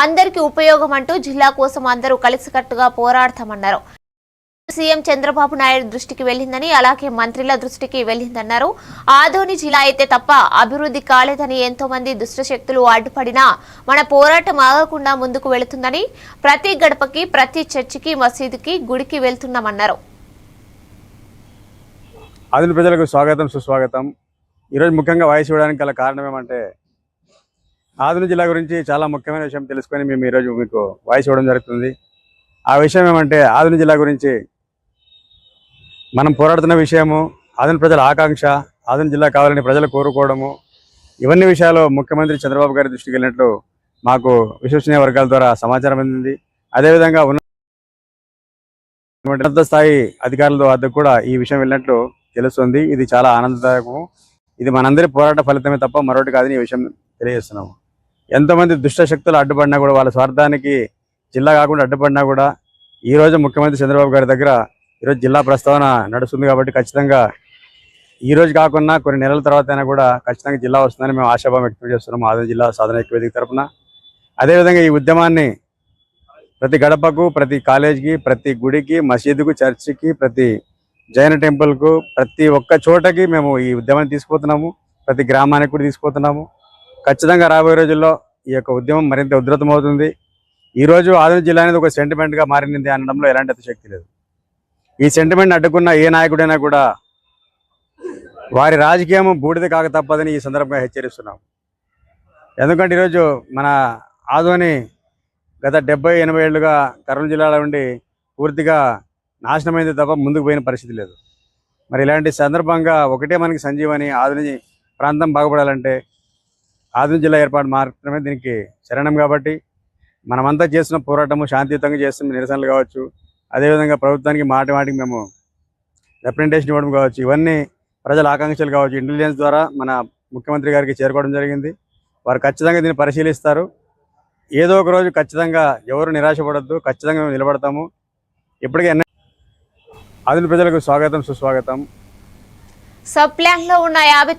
అందరికీ ఉపయోగం అంటూ జిల్లా కోసం అందరూ కలిసికట్టుగా పోరాడతామన్నారు. సీఎం చంద్రబాబు నాయుడు దృష్టికి వెళ్ళిందని అలాగే మంత్రుల దృష్టికి వెళ్ళిందన్నారు ఆదోని జిల్లా అయితే తప్ప అభివృద్ధి కాలేదని ఎంతో మంది దుష్టశక్తులు అడ్డుపడినా మన పోరాటం ఆగకుండా ముందుకు వెళుతుందని ప్రతి గడపకి ప్రతి చర్చికి మసీదుకి గుడికి వెళ్తున్నామన్నారు. ఆదిన ప్రజలకు స్వాగతం సుస్వాగతం. ఈరోజు ముఖ్యంగా వాయిస్ ఇవ్వడానికి గల కారణం ఏమంటే ఆదిన జిల్లా గురించి చాలా ముఖ్యమైన విషయం తెలుసుకొని మేము ఈరోజు మీకు వాయిస్ ఇవ్వడం జరుగుతుంది. ఆ విషయం ఏమంటే ఆదిన జిల్లా గురించి మనం పోరాడుతున్న విషయము ఆదిన ప్రజల ఆకాంక్ష ఆదిన జిల్లా కావాలని ప్రజలు కోరుకోవడము ఇవన్నీ విషయాలు ముఖ్యమంత్రి చంద్రబాబు గారి దృష్టికి వెళ్ళినట్లు మాకు విశ్వసనీయ వర్గాల ద్వారా సమాచారం అందింది. అదేవిధంగా ఉన్న ఉన్నత స్థాయి అధికారుల వద్దకు కూడా ఈ విషయం వెళ్ళినట్లు తెలుస్తుంది. ఇది చాలా ఆనందదాయకము. ఇది మనందరి పోరాట ఫలితమే తప్ప మరొకటి కాదని ఈ విషయం తెలియజేస్తున్నాము. ఎంతమంది దుష్ట శక్తులు అడ్డుపడినా కూడా వాళ్ళ స్వార్థానికి జిల్లా కాకుండా అడ్డుపడినా కూడా ఈ రోజు ముఖ్యమంత్రి చంద్రబాబు గారి దగ్గర ఈరోజు జిల్లా ప్రస్తావన నడుస్తుంది కాబట్టి ఖచ్చితంగా ఈ రోజు కాకుండా కొన్ని నెలల తర్వాత అయినా కూడా ఖచ్చితంగా జిల్లా వస్తుందని మేము ఆశాభావం వ్యక్తం చేస్తున్నాము ఆదాయ జిల్లా సాధన ఐక్య వేదిక తరపున. అదేవిధంగా ఈ ఉద్యమాన్ని ప్రతి గడపకు ప్రతి కాలేజీకి ప్రతి గుడికి మసీదుకు చర్చికి ప్రతి జైన టెంపుల్కు ప్రతి ఒక్క చోటకి మేము ఈ ఉద్యమాన్ని తీసుకుపోతున్నాము ప్రతి గ్రామానికి కూడా తీసుకుపోతున్నాము. ఖచ్చితంగా రాబోయే రోజుల్లో ఈ యొక్క ఉద్యమం మరింత ఉధృతమవుతుంది. ఈరోజు ఆదిలాబాద్ జిల్లా అనేది ఒక సెంటిమెంట్గా మారింది అనడంలో ఎలాంటి అతిశక్తి లేదు. ఈ సెంటిమెంట్ అడ్డుకున్న ఏ నాయకుడైనా కూడా వారి రాజకీయం బూడిద కాక తప్పదని ఈ సందర్భంగా హెచ్చరిస్తున్నాం ఎందుకంటే ఈరోజు మన ఆదోని గత డెబ్బై ఎనభై ఏళ్ళుగా కర్నూలు జిల్లాలో ఉండి పూర్తిగా నాశనమైంది తప్ప ముందుకు పోయిన పరిస్థితి లేదు. మరి ఇలాంటి సందర్భంగా ఒకటే మనకి సంజీవని ఆధుని ప్రాంతం బాగుపడాలంటే ఆధునిక జిల్లా ఏర్పాటు మాత్రమే దీనికి శరణం కాబట్టి మనమంతా చేసిన పోరాటము శాంతియుతంగా చేస్తున్న నిరసనలు కావచ్చు. అదేవిధంగా ప్రభుత్వానికి మాటి మాటికి మేము రిప్రజెంటేషన్ ఇవ్వడం కావచ్చు. ఇవన్నీ ప్రజల ఆకాంక్షలు కావచ్చు. ఇంటెలిజెన్స్ ద్వారా మన ముఖ్యమంత్రి గారికి చేరుకోవడం జరిగింది. వారు ఖచ్చితంగా దీన్ని పరిశీలిస్తారు. ఏదో ఒక రోజు ఖచ్చితంగా ఎవరు నిరాశపడద్దు. ఖచ్చితంగా మేము నిలబడతాము. ఇప్పటికే ఎన్న ప్రజలకు స్వాగతం సుస్వాగతం. సబ్ ప్లాన్లో ఉన్న యాభై